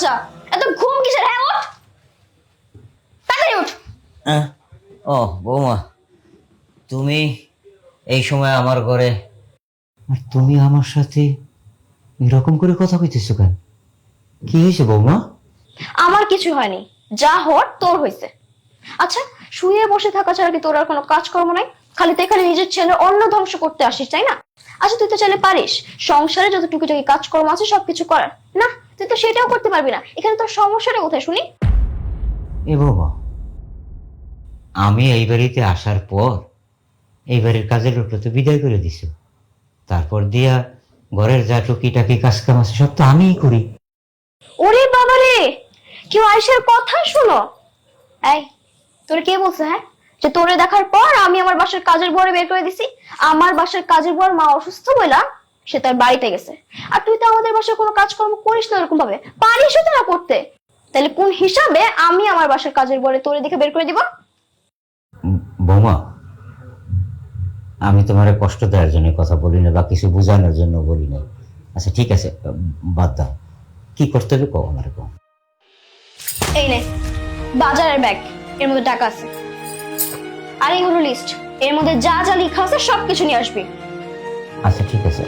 বাচ্চা এত ঘুম কিসের? হ্যাঁ ওঠ তাড়াতাড়ি উঠ। ও বৌমা তুমি এই সময় আমার ঘরে। আর তুমি আমার সাথে এরকম করে কথা কইতেছো কেন? কি হয়েছে বৌমা? আমার কিছু হয়নি। যা হওয়ার তোর হয়েছে। আচ্ছা শুয়ে বসে থাকা ছাড়া কি তোর আর কোনো কাজকর্ম নাই? খালি তো এখানে নিজের ছেলে অন্য ধ্বংস করতে আসিস তাই না? আচ্ছা তুই তো চাইলে পারিস। সংসারে যত টুকিটাকি কাজকর্ম আছে সবকিছু করার। না তুই তো সেটাও করতে পারবি না। এখানে তোর সমস্যাটা কোথায় শুনি? এ বাবা আমি এই বাড়িতে আসার পর এই বাড়ির কাজের লোকটা তো বিদায় করে দিছো। তারপর দিয়া ঘরের যা টুকিটাকি কাজ কাম আছে সব তো আমিই করি। ওরে বাবারে কেউ আয়সার কথা শুনো? এই তোর কে বলছে হ্যাঁ? যে তোরে দেখার পর আমি আমার বাসার কাজের বরে বের করে দিছি। আমার বাসার কাজের বর মা অসুস্থ বইলা সে তার বাড়িতে গেছে। আর তুই তো আমাদের বাসায় কোনো কাজকর্ম করিস না এরকম ভাবে। পারিসও তো না করতে। তাহলে কোন হিসাবে আমি আমার বাসার কাজের বরে তোরে দেখে বের করে দিব? বৌমা আমি তোমার কষ্ট দেওয়ার জন্য কথা বলি না বা কিছু বোঝানোর জন্য বলি না আচ্ছা ঠিক আছে বাদ দাও। কি করতে হবে কও আমার কও। এই নে বাজারের ব্যাগ এর মধ্যে টাকা আছে। আর এই হলো লিস্ট এর মধ্যে যা যা লেখা আছে সবকিছু নিয়ে আসবি। আচ্ছা ঠিক আছে।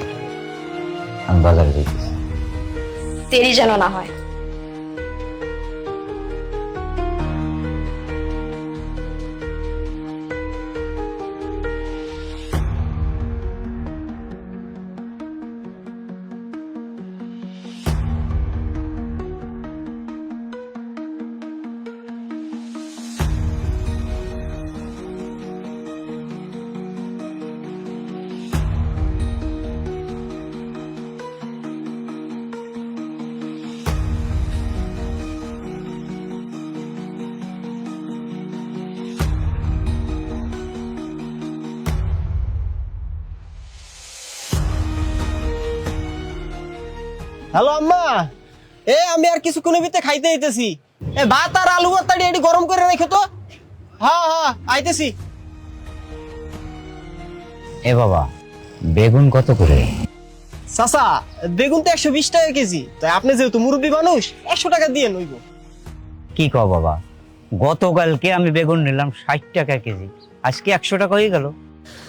আমি বাজারে যাইতেছি। দেরি যেন না হয়। হ্যালো আম্মা। এ আমি আর কিছুক্ষণের ভিতরে খাইতে আইতেছি। এ ভাত আর আলু ভর্তাটি এটি গরম করে রেখে তো। হ্যাঁ হ্যাঁ আইতেছি। এ বাবা বেগুন কত করে? চাচা বেগুন তো একশো বিশ টাকা কেজি। তাই আপনি যেহেতু মুরব্বী মানুষ একশো টাকা দিয়ে নইব। কি কও বাবা গতকালকে আমি বেগুন নিলাম ষাট টাকা কেজি। আজকে একশো টাকা হয়ে গেল।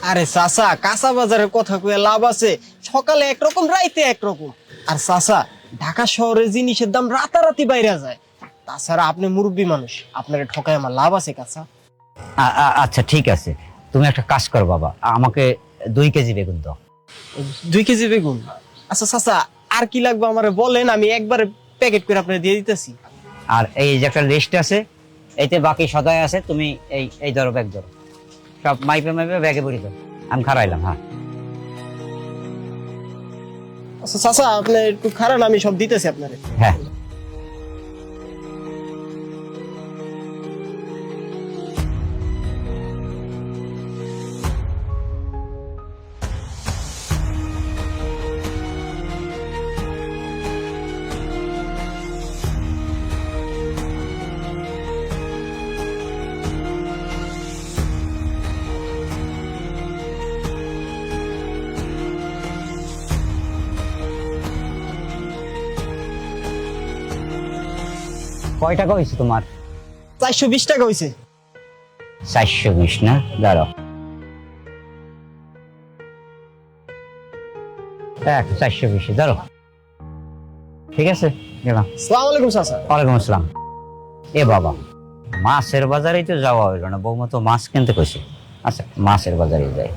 আরে চাচা কাঁচা বাজারের কথা কয়ে লাভ আছে। সকালে একরকম রাইতে একরকম। আর চাচা ঢাকা শহরে জিনিসের দাম রাতারাতি বাইরে যায়। তাছাড়া আপনি মুরব্বী মানুষ আপনার ঠকায় আমার লাভ আছে কাঁচা আচ্ছা ঠিক আছে। তুমি একটা কাজ করো বাবা। আমাকে দুই কেজি বেগুন দাও। দুই কেজি বেগুন? আচ্ছা চাচা আর কি লাগবে আমারে বলেন? আমি একবারে প্যাকেট করে আপনাকে দিয়ে দিতেছি। আর এই যে একটা লিস্ট আছে এইতে বাকি সদাই আছে তুমি এই এই ধরো ব্যাগ ধরো। সব মাইপে মাইপে ব্যাগে ভরি দাও। আমি খারাইলাম হ্যাঁ। আচ্ছা চাচা আপনি একটু খারাপ আমি সব দিতেছি আপনারে। হ্যাঁ। কয় টাকা হয়েছে তোমার? চারশো বিশ টাকা হয়েছে চারশো বিশ না? দাঁড়াও। এক চারশো বিশ ধরো ঠিক আছে গেলাম। সালাম আলাইকুম চাচা। ওয়ালাইকুম আসসালাম। এ বাবা মাছের বাজারেই তো যাওয়া হইল না। বৌমা তো মাছ কিনতে কইছে। আচ্ছা মাছের বাজারে যাই।